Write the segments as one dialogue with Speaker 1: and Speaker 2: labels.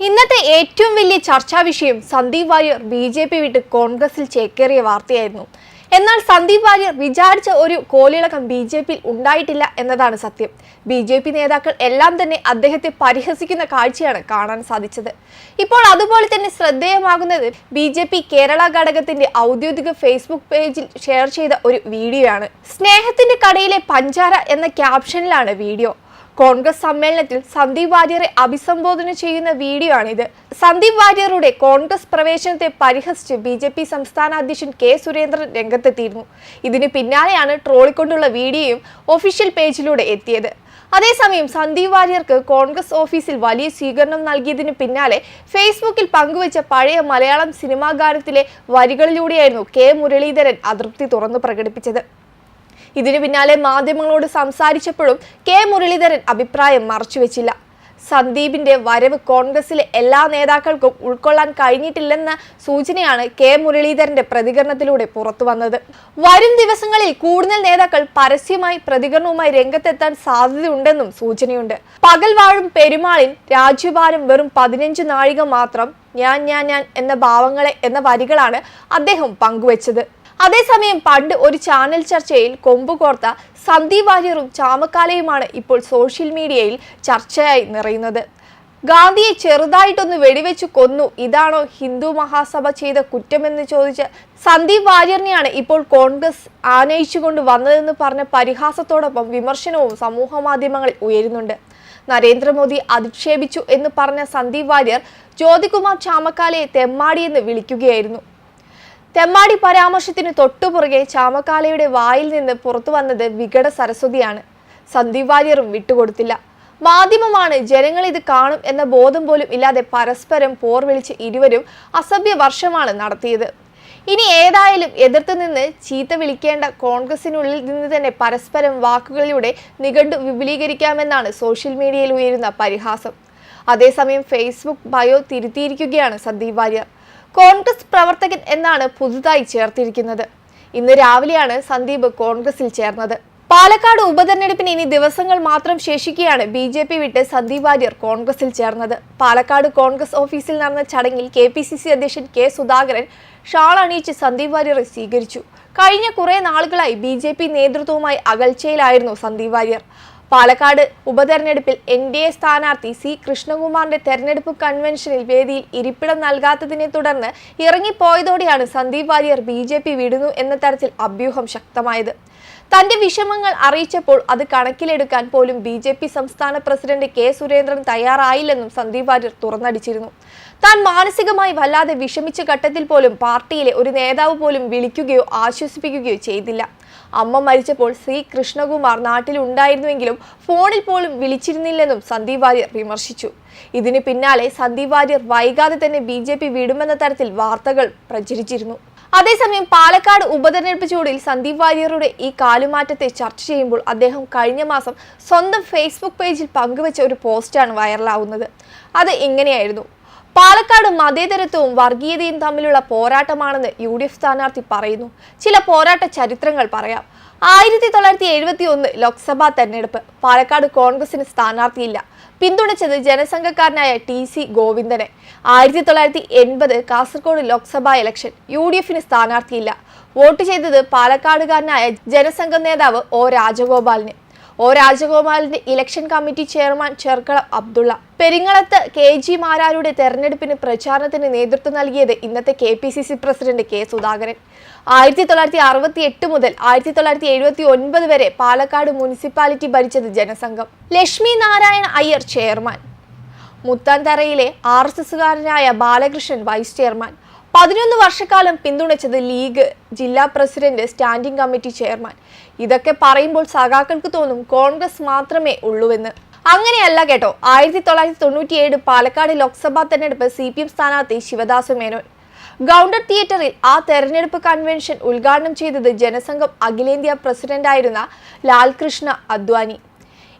Speaker 1: ഇന്നത്തെ ഏറ്റവും വലിയ ചർച്ചാ വിഷയം Sandeep Warrier B J P വിട്ട് കോൺഗ്രസിൽ ചേക്കേറിയ വാർത്തയായിരുന്നു. എന്നാൽ സന്ദീപ് വാര്യർ വിചാരിച്ച ഒരു കോലിളക്കം ബി ജെ പിയിൽ ഉണ്ടായിട്ടില്ല എന്നതാണ് സത്യം. ബി ജെ പി നേതാക്കൾ എല്ലാം തന്നെ അദ്ദേഹത്തെ പരിഹസിക്കുന്ന കാഴ്ചയാണ് കാണാൻ സാധിച്ചത്. ഇപ്പോൾ അതുപോലെ തന്നെ ശ്രദ്ധേയമാകുന്നത് ബി ജെ പി കേരള ഘടകത്തിന്റെ ഔദ്യോഗിക ഫേസ്ബുക്ക് പേജിൽ ഷെയർ ചെയ്ത ഒരു വീഡിയോ ആണ് സ്നേഹത്തിന്റെ കടയിലെ പഞ്ചാര എന്ന ക്യാപ്ഷനിലാണ് വീഡിയോ. കോൺഗ്രസ് സമ്മേളനത്തിൽ സന്ദീപ് വാര്യരെ അഭിസംബോധന ചെയ്യുന്ന വീഡിയോ ആണിത് സന്ദീപ് വാര്യറുടെ കോൺഗ്രസ് പ്രവേശനത്തെ പരിഹസിച്ച് ബി ജെ പി സംസ്ഥാന അധ്യക്ഷൻ കെ സുരേന്ദ്രൻ രംഗത്തെത്തിയിരുന്നു. ഇതിന് പിന്നാലെയാണ് ട്രോളിക്കൊണ്ടുള്ള വീഡിയോയും ഒഫീഷ്യൽ പേജിലൂടെ എത്തിയത്. അതേസമയം സന്ദീപ് വാര്യർക്ക് കോൺഗ്രസ് ഓഫീസിൽ വലിയ സ്വീകരണം നൽകിയതിന് പിന്നാലെ ഫേസ്ബുക്കിൽ പങ്കുവച്ച പഴയ മലയാളം സിനിമാ ഗാനത്തിലെ വരികളിലൂടെയായിരുന്നു കെ മുരളീധരൻ അതൃപ്തി തുറന്നു പ്രകടിപ്പിച്ചത്. ഇതിനു പിന്നാലെ മാധ്യമങ്ങളോട് സംസാരിച്ചപ്പോഴും കെ മുരളീധരൻ അഭിപ്രായം മറച്ചുവെച്ചില്ല. സന്ദീപിന്റെ വരവ് കോൺഗ്രസിലെ എല്ലാ നേതാക്കൾക്കും ഉൾക്കൊള്ളാൻ കഴിഞ്ഞിട്ടില്ലെന്ന സൂചനയാണ് കെ മുരളീധരന്റെ പ്രതികരണത്തിലൂടെ പുറത്തു വന്നത്. വരും ദിവസങ്ങളിൽ കൂടുതൽ നേതാക്കൾ പരസ്യമായി പ്രതികരണവുമായി രംഗത്തെത്താൻ സാധ്യതയുണ്ടെന്നും സൂചനയുണ്ട്. പകൽവാഴും പെരുമാളിൻ രാജ്യഭാരം വെറും പതിനഞ്ച് നാഴിക മാത്രം ഞാൻ ഞാൻ ഞാൻ എന്ന ഭാവങ്ങളെ എന്ന വരികളാണ് അദ്ദേഹം പങ്കുവച്ചത്. അതേസമയം പണ്ട് ഒരു ചാനൽ ചർച്ചയിൽ കൊമ്പുകോർത്ത സന്ദീപ് വാര്യറും ചാമക്കാലയുമാണ് ഇപ്പോൾ സോഷ്യൽ മീഡിയയിൽ ചർച്ചയായി നിറയുന്നത്. ഗാന്ധിയെ ചെറുതായിട്ടൊന്ന് വെടിവെച്ച് കൊന്നു. ഇതാണോ ഹിന്ദു മഹാസഭ ചെയ്ത കുറ്റമെന്ന് ചോദിച്ച സന്ദീപ് വാര്യറിനെയാണ് ഇപ്പോൾ കോൺഗ്രസ് ആനയിച്ചുകൊണ്ട് വന്നതെന്ന് പറഞ്ഞ പരിഹാസത്തോടൊപ്പം വിമർശനവും സമൂഹ മാധ്യമങ്ങളിൽ ഉയരുന്നുണ്ട്. നരേന്ദ്രമോദി അധിക്ഷേപിച്ചു എന്ന് പറഞ്ഞ സന്ദീപ് വാര്യർ ജ്യോതികുമാർ ചാമക്കാലയെ തെമ്മാടിയെന്ന് വിളിക്കുകയായിരുന്നു. തെമ്മാടി പരാമർശത്തിന് തൊട്ടുപുറകെ ചാമക്കാലയുടെ വായിൽ നിന്ന് പുറത്തു വന്നത് വികട സരസ്വതിയാണ്. സന്ദീപ് വാര്യറും വിട്ടുകൊടുത്തില്ല. മാധ്യമമാണ് ജനങ്ങൾ ഇത് കാണും എന്ന ബോധം പോലും ഇല്ലാതെ പരസ്പരം പോർ വിളിച്ച് ഇരുവരും അസഭ്യ വർഷമാണ് നടത്തിയത്. ഇനി ഏതായാലും എതിർത്തു നിന്ന് ചീത്ത വിളിക്കേണ്ട കോൺഗ്രസിനുള്ളിൽ നിന്ന് തന്നെ പരസ്പരം വാക്കുകളിലൂടെ നിഘണ്ടു വിപുലീകരിക്കാമെന്നാണ് സോഷ്യൽ മീഡിയയിൽ ഉയരുന്ന പരിഹാസം. അതേസമയം ഫേസ്ബുക്ക് ബയോ തിരുത്തിയിരിക്കുകയാണ് സന്ദീപ് വാര്യർ. കോൺഗ്രസ് പ്രവർത്തകൻ എന്നാണ് പുതുതായി ചേർത്തിരിക്കുന്നത്. ഇന്ന് രാവിലെയാണ് സന്ദീപ് കോൺഗ്രസിൽ ചേർന്നത്. പാലക്കാട് ഉപതെരഞ്ഞെടുപ്പിന് ഇനി ദിവസങ്ങൾ മാത്രം ശേഷിക്കുകയാണ് ബി ജെ പി വിട്ട് സന്ദീപ് വാര്യർ കോൺഗ്രസിൽ ചേർന്നത്. പാലക്കാട് കോൺഗ്രസ് ഓഫീസിൽ നടന്ന ചടങ്ങിൽ കെ പി സി സി അധ്യക്ഷൻ കെ സുധാകരൻ ഷാൾ അണിയിച്ച് സന്ദീപ് വാര്യറെ സ്വീകരിച്ചു. കഴിഞ്ഞ കുറേ നാളുകളായി ബി ജെ പി നേതൃത്വവുമായി അകൽച്ചയിലായിരുന്നു സന്ദീപ് വാര്യർ. പാലക്കാട് ഉപതെരഞ്ഞെടുപ്പിൽ എൻ ഡി എ സ്ഥാനാർത്ഥി സി കൃഷ്ണകുമാറിന്റെ തെരഞ്ഞെടുപ്പ് കൺവെൻഷനിൽ വേദിയിൽ ഇരിപ്പിടം നൽകാത്തതിനെ തുടർന്ന് ഇറങ്ങിപ്പോയതോടെയാണ് Sandeep Warrier B J P വിടുന്നു എന്ന തരത്തിൽ അഭ്യൂഹം ശക്തമായത്. തന്റെ വിഷമങ്ങൾ അറിയിച്ചപ്പോൾ അത് കണക്കിലെടുക്കാൻ പോലും ബി ജെ പി സംസ്ഥാന പ്രസിഡന്റ് കെ സുരേന്ദ്രൻ തയ്യാറായില്ലെന്നും സന്ദീപ് വാര്യർ തുറന്നടിച്ചിരുന്നു. താൻ മാനസികമായി വല്ലാതെ വിഷമിച്ച ഘട്ടത്തിൽ പോലും പാർട്ടിയിലെ ഒരു നേതാവ് പോലും വിളിക്കുകയോ ആശ്വസിപ്പിക്കുകയോ ചെയ്തില്ല. അമ്മ മരിച്ചപ്പോൾ സി കൃഷ്ണകുമാർ നാട്ടിലുണ്ടായിരുന്നുവെങ്കിലും ഫോണിൽ പോലും വിളിച്ചിരുന്നില്ലെന്നും സന്ദീപ് വാര്യർ വിമർശിച്ചു. ഇതിന് പിന്നാലെ സന്ദീപ് വാര്യർ വൈകാതെ തന്നെ ബി ജെ പി വിടുമെന്ന തരത്തിൽ വാർത്തകൾ പ്രചരിച്ചിരുന്നു. അതേസമയം പാലക്കാട് ഉപതെരഞ്ഞെടുപ്പ് ചൂടിൽ സന്ദീപ് വാര്യറുടെ ഈ കാലുമാറ്റത്തെ ചർച്ച ചെയ്യുമ്പോൾ അദ്ദേഹം കഴിഞ്ഞ മാസം സ്വന്തം ഫേസ്ബുക്ക് പേജിൽ പങ്കുവച്ച ഒരു പോസ്റ്റാണ് വൈറലാവുന്നത്. അത് ഇങ്ങനെയായിരുന്നു. പാലക്കാട് മതേതരത്വവും വർഗീയതയും തമ്മിലുള്ള പോരാട്ടമാണെന്ന് യു ഡി എഫ് സ്ഥാനാർത്ഥി പറയുന്നു. ചില പോരാട്ട ചരിത്രങ്ങൾ പറയാം. ആയിരത്തി തൊള്ളായിരത്തി എഴുപത്തി ഒന്ന് ലോക്സഭാ തെരഞ്ഞെടുപ്പ്. പാലക്കാട് കോൺഗ്രസിന് സ്ഥാനാർത്ഥിയില്ല. പിന്തുണച്ചത് ജനസംഘക്കാരനായ ടി സി ഗോവിന്ദനെ. ആയിരത്തി തൊള്ളായിരത്തി എൺപത് Kasaragod Lok Sabha election. U D എഫിന് സ്ഥാനാർത്ഥിയില്ല. വോട്ട് ചെയ്തത് പാലക്കാടുകാരനായ ജനസംഘം നേതാവ് ഒ രാജഗോപാലിന്. O രാജഗോപാലിന്റെ election committee chairman Cherkalam Abdullah. പെരിങ്ങളത്ത് K G മാരാരുടെ തെരഞ്ഞെടുപ്പിന് പ്രചാരണത്തിന് നേതൃത്വം നൽകിയത് ഇന്നത്തെ K P C C president K Sudhakaran. ആയിരത്തി തൊള്ളായിരത്തി അറുപത്തി എട്ട് മുതൽ ആയിരത്തി തൊള്ളായിരത്തി എഴുപത്തി ഒൻപത് വരെ പാലക്കാട് മുനിസിപ്പാലിറ്റി ഭരിച്ചത് ജനസംഘം. ലക്ഷ്മി നാരായണ അയ്യർ ചെയർമാൻ. മുത്താൻതറയിലെ ആർ എസ് എസുകാരനായ ബാലകൃഷ്ണൻ വൈസ് ചെയർമാൻ. പതിനൊന്ന് വർഷക്കാലം പിന്തുണച്ചത് ലീഗ് ജില്ലാ പ്രസിഡന്റ് സ്റ്റാൻഡിംഗ് കമ്മിറ്റി ചെയർമാൻ. ഇതൊക്കെ പറയുമ്പോൾ സഖാക്കൾക്ക് തോന്നും കോൺഗ്രസ് മാത്രമേ ഉള്ളൂവെന്ന്. അങ്ങനെയല്ല കേട്ടോ. ആയിരത്തി തൊള്ളായിരത്തി തൊണ്ണൂറ്റിയേഴ് പാലക്കാട് ലോക്സഭാ തെരഞ്ഞെടുപ്പ് സി പി എം സ്ഥാനാർത്ഥി ശിവദാസ മേനോൻ. ഗൗണ്ടർ തിയേറ്ററിൽ ആ തെരഞ്ഞെടുപ്പ് കൺവെൻഷൻ ഉദ്ഘാടനം ചെയ്തത് ജനസംഘം അഖിലേന്ത്യാ പ്രസിഡന്റായിരുന്ന ലാൽകൃഷ്ണ അദ്വാനി.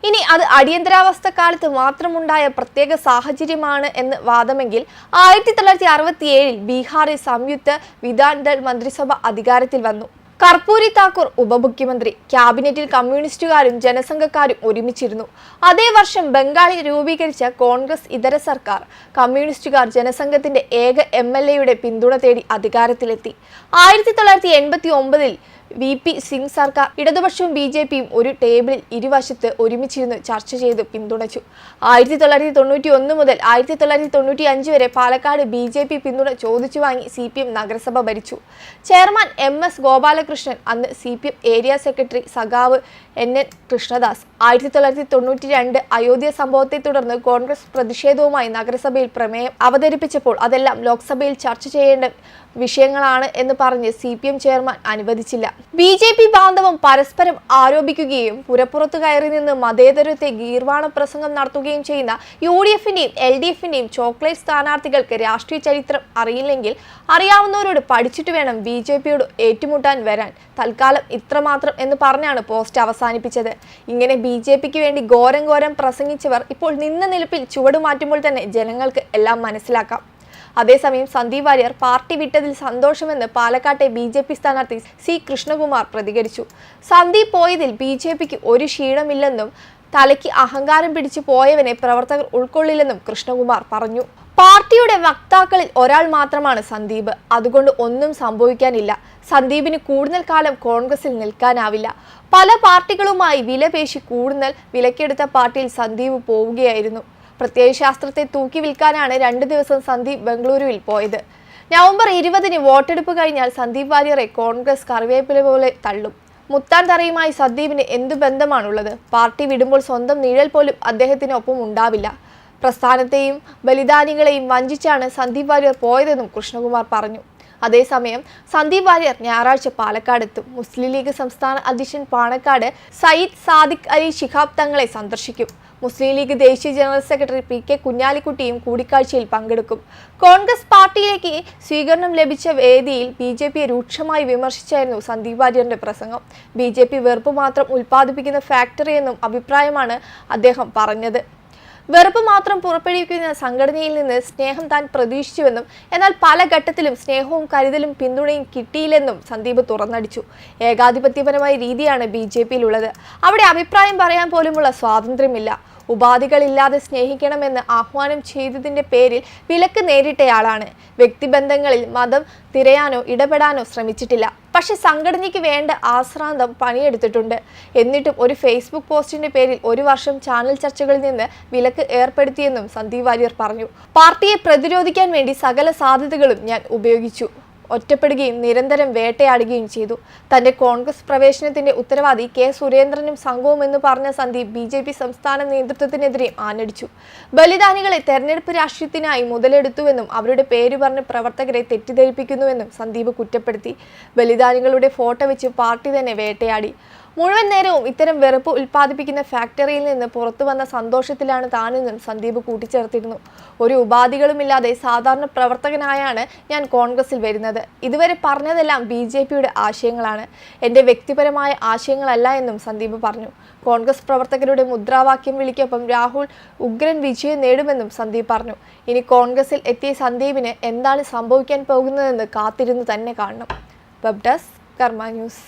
Speaker 1: ഇനി അത് അടിയന്തരാവസ്ഥ കാലത്ത് മാത്രമുണ്ടായ പ്രത്യേക സാഹചര്യമാണ് എന്ന് വാദമെങ്കിൽ ആയിരത്തി തൊള്ളായിരത്തി അറുപത്തി ഏഴിൽ ബീഹാറിൽ സംയുക്ത വിധാൻ ദൾ മന്ത്രിസഭ അധികാരത്തിൽ വന്നു. കർപ്പൂരി താക്കൂർ ഉപമുഖ്യമന്ത്രി ക്യാബിനറ്റിൽ കമ്മ്യൂണിസ്റ്റുകാരും ജനസംഘക്കാരും ഒരുമിച്ചിരുന്നു. അതേ വർഷം ബംഗാളിൽ രൂപീകരിച്ച കോൺഗ്രസ് ഇതര സർക്കാർ കമ്മ്യൂണിസ്റ്റുകാർ ജനസംഘത്തിന്റെ ഏക എം എൽ എയുടെ പിന്തുണ തേടി അധികാരത്തിലെത്തി. ആയിരത്തി തൊള്ളായിരത്തി എൺപത്തി ഒമ്പതിൽ വി പി സിംഗ് സർക്കാർ ഇടതുപക്ഷവും ബി ജെ പിയും ഒരു ടേബിളിൽ ഇരുവശത്ത് ഒരുമിച്ചിരുന്ന് ചർച്ച ചെയ്ത് പിന്തുണച്ചു. ആയിരത്തി തൊള്ളായിരത്തി തൊണ്ണൂറ്റി ഒന്ന് മുതൽ ആയിരത്തി തൊള്ളായിരത്തി തൊണ്ണൂറ്റി അഞ്ച് വരെ പാലക്കാട് ബി ജെ പി പിന്തുണ ചോദിച്ചു വാങ്ങി സി പി എം നഗരസഭ ഭരിച്ചു. ചെയർമാൻ എം എസ് ഗോപാലകൃഷ്ണൻ അന്ന് C P M area secretary സഖാവ് എൻ എൻ കൃഷ്ണദാസ്. ആയിരത്തി തൊള്ളായിരത്തി തൊണ്ണൂറ്റി രണ്ട് അയോധ്യ സംഭവത്തെ തുടർന്ന് കോൺഗ്രസ് പ്രതിഷേധവുമായി നഗരസഭയിൽ പ്രമേയം അവതരിപ്പിച്ചപ്പോൾ അതെല്ലാം ലോക്സഭയിൽ ചർച്ച ചെയ്യേണ്ട വിഷയങ്ങളാണ് എന്ന് പറഞ്ഞ് സി ചെയർമാൻ അനുവദിച്ചില്ല. ബി ജെ പി ബാന്ധവം പരസ്പരം ആരോപിക്കുകയും പുരപ്പുറത്ത് കയറി നിന്ന് മതേതരത്തെ ഗീർവാണ പ്രസംഗം നടത്തുകയും ചെയ്യുന്ന യു ഡി എഫിന്റെയും എൽ ഡി എഫിന്റെയും ചോക്ലേറ്റ് സ്ഥാനാർത്ഥികൾക്ക് രാഷ്ട്രീയ ചരിത്രം അറിയില്ലെങ്കിൽ അറിയാവുന്നവരോട് പഠിച്ചിട്ട് വേണം ബി ജെ പിയോട് ഏറ്റുമുട്ടാൻ വരാൻ. തൽക്കാലം ഇത്രമാത്രം എന്ന് പറഞ്ഞാണ് പോസ്റ്റ് അവസാനിപ്പിച്ചത്. ഇങ്ങനെ ബി ജെ പിക്ക് വേണ്ടി ഘോരം ഘോരം പ്രസംഗിച്ചവർ ഇപ്പോൾ നിന്ന നിലപ്പിൽ ചുവട് മാറ്റുമ്പോൾ തന്നെ ജനങ്ങൾക്ക് എല്ലാം മനസ്സിലാക്കാം. അതേസമയം സന്ദീപ് വാര്യർ പാർട്ടി വിട്ടതിൽ സന്തോഷമെന്ന് പാലക്കാട്ടെ ബി ജെ പി സ്ഥാനാർത്ഥി സി കൃഷ്ണകുമാർ പ്രതികരിച്ചു. സന്ദീപ് പോയതിൽ ബി ജെ പിക്ക് ഒരു ക്ഷീണമില്ലെന്നും തലയ്ക്ക് അഹങ്കാരം പിടിച്ചു പോയവനെ പ്രവർത്തകർ ഉൾക്കൊള്ളില്ലെന്നും കൃഷ്ണകുമാർ പറഞ്ഞു. പാർട്ടിയുടെ വക്താക്കളിൽ ഒരാൾ മാത്രമാണ് സന്ദീപ്. അതുകൊണ്ട് ഒന്നും സംഭവിക്കാനില്ല. സന്ദീപിന് കൂടുതൽ കാലം കോൺഗ്രസിൽ നിൽക്കാനാവില്ല. പല പാർട്ടികളുമായി വിലപേശി കൂടുതൽ വിലക്കെടുത്ത പാർട്ടിയിൽ സന്ദീപ് പോവുകയായിരുന്നു. പ്രത്യയശാസ്ത്രത്തെ തൂക്കി വിൽക്കാനാണ് രണ്ടു ദിവസം സന്ദീപ് ബംഗളൂരുവിൽ പോയത്. നവംബർ ഇരുപതിന് വോട്ടെടുപ്പ് കഴിഞ്ഞാൽ സന്ദീപ് വാര്യറെ കോൺഗ്രസ് കറിവേപ്പില പോലെ തള്ളും. മുത്താൻ തറയുമായി സന്ദീപിന് എന്തു ബന്ധമാണുള്ളത്? പാർട്ടി വിടുമ്പോൾ സ്വന്തം നിഴൽ പോലും അദ്ദേഹത്തിനൊപ്പം ഉണ്ടാവില്ല. പ്രസ്ഥാനത്തെയും ബലിദാനികളെയും വഞ്ചിച്ചാണ് സന്ദീപ് വാര്യർ പോയതെന്നും കൃഷ്ണകുമാർ പറഞ്ഞു. അതേസമയം സന്ദീപ് വാര്യർ ഞായറാഴ്ച പാലക്കാടെത്തും. മുസ്ലിം ലീഗ് സംസ്ഥാന അധ്യക്ഷൻ പാണക്കാട് സയ്യിദ് സാദിഖ് അലി ശിഹാബ് തങ്ങളെ സന്ദർശിക്കും. മുസ്ലിം ലീഗ് ദേശീയ ജനറൽ സെക്രട്ടറി പി കെ കുഞ്ഞാലിക്കുട്ടിയും കൂടിക്കാഴ്ചയിൽ പങ്കെടുക്കും. കോൺഗ്രസ് പാർട്ടിയിലേക്ക് സ്വീകരണം ലഭിച്ച വേദിയിൽ ബി ജെ പിയെ രൂക്ഷമായി വിമർശിച്ചായിരുന്നു സന്ദീപ് വാര്യറിന്റെ പ്രസംഗം. ബി ജെ പി വെറുപ്പ് മാത്രം ഉൽപ്പാദിപ്പിക്കുന്ന ഫാക്ടറിയെന്നും അഭിപ്രായമാണ് അദ്ദേഹം പറഞ്ഞത്. വെറുപ്പ് മാത്രം പുറപ്പെടുവിക്കുന്ന സംഘടനയിൽ നിന്ന് സ്നേഹം താൻ പ്രതീക്ഷിച്ചുവെന്നും എന്നാൽ പല ഘട്ടത്തിലും സ്നേഹവും കരുതലും പിന്തുണയും കിട്ടിയില്ലെന്നും സന്ദീപ് തുറന്നടിച്ചു. ഏകാധിപത്യപരമായ രീതിയാണ് ബി ജെ പിയിലുള്ളത്. അവിടെ അഭിപ്രായം പറയാൻ പോലുമുള്ള സ്വാതന്ത്ര്യമില്ല. ഉപാധികളില്ലാതെ സ്നേഹിക്കണമെന്ന് ആഹ്വാനം ചെയ്തതിന്റെ പേരിൽ വിലക്ക് നേരിട്ടയാളാണ്. വ്യക്തിബന്ധങ്ങളിൽ മതം തിരയാനോ ഇടപെടാനോ ശ്രമിച്ചിട്ടില്ല. പക്ഷെ സംഘടനയ്ക്ക് വേണ്ട ആശ്രാന്തം പണിയെടുത്തിട്ടുണ്ട്. എന്നിട്ടും ഒരു ഫേസ്ബുക്ക് പോസ്റ്റിന്റെ പേരിൽ ഒരു വർഷം ചാനൽ ചർച്ചകളിൽ നിന്ന് വിലക്ക് ഏർപ്പെടുത്തിയെന്നും സന്ദീപ് വാര്യർ പറഞ്ഞു. പാർട്ടിയെ പ്രതിരോധിക്കാൻ വേണ്ടി സകല സാധ്യതകളും ഞാൻ ഉപയോഗിച്ചു. ഒറ്റപ്പെടുകയും നിരന്തരം വേട്ടയാടുകയും ചെയ്തു. തന്റെ കോൺഗ്രസ് പ്രവേശനത്തിന്റെ ഉത്തരവാദി കെ. സുരേന്ദ്രനും സംഘവും എന്ന് പറഞ്ഞ സന്ദീപ് ബി ജെ പി സംസ്ഥാന നേതൃത്വത്തിനെതിരെ ആഞ്ഞടിച്ചു. ബലിദാനികളെ തെരഞ്ഞെടുപ്പ് രാഷ്ട്രീയത്തിനായി മുതലെടുത്തുവെന്നും അവരുടെ പേര് പറഞ്ഞ് പ്രവർത്തകരെ തെറ്റിദ്ധരിപ്പിക്കുന്നുവെന്നും സന്ദീപ് കുറ്റപ്പെടുത്തി. ബലിദാനികളുടെ ഫോട്ടോ വെച്ച് പാർട്ടി തന്നെ വേട്ടയാടി. മുഴുവൻ നേരവും ഇത്തരം വെറുപ്പ് ഉൽപ്പാദിപ്പിക്കുന്ന ഫാക്ടറിയിൽ നിന്ന് പുറത്തു വന്ന സന്തോഷത്തിലാണ് താനെന്നും സന്ദീപ് കൂട്ടിച്ചേർത്തിരുന്നു. ഒരു ഉപാധികളുമില്ലാതെ സാധാരണ പ്രവർത്തകനായാണ് ഞാൻ കോൺഗ്രസിൽ വരുന്നത്. ഇതുവരെ പറഞ്ഞതെല്ലാം ബി ജെ പിയുടെ ആശയങ്ങളാണ്. എന്റെ വ്യക്തിപരമായ ആശയങ്ങളല്ല എന്നും സന്ദീപ് പറഞ്ഞു. കോൺഗ്രസ് പ്രവർത്തകരുടെ മുദ്രാവാക്യം വിളിക്കൊപ്പം രാഹുൽ ഉഗ്രൻ വിജയം നേടുമെന്നും സന്ദീപ് പറഞ്ഞു. ഇനി കോൺഗ്രസിൽ എത്തിയ സന്ദീപിന് എന്താണ് സംഭവിക്കാൻ പോകുന്നതെന്ന് കാത്തിരുന്ന് തന്നെ കാണണം. Web desk Karma news.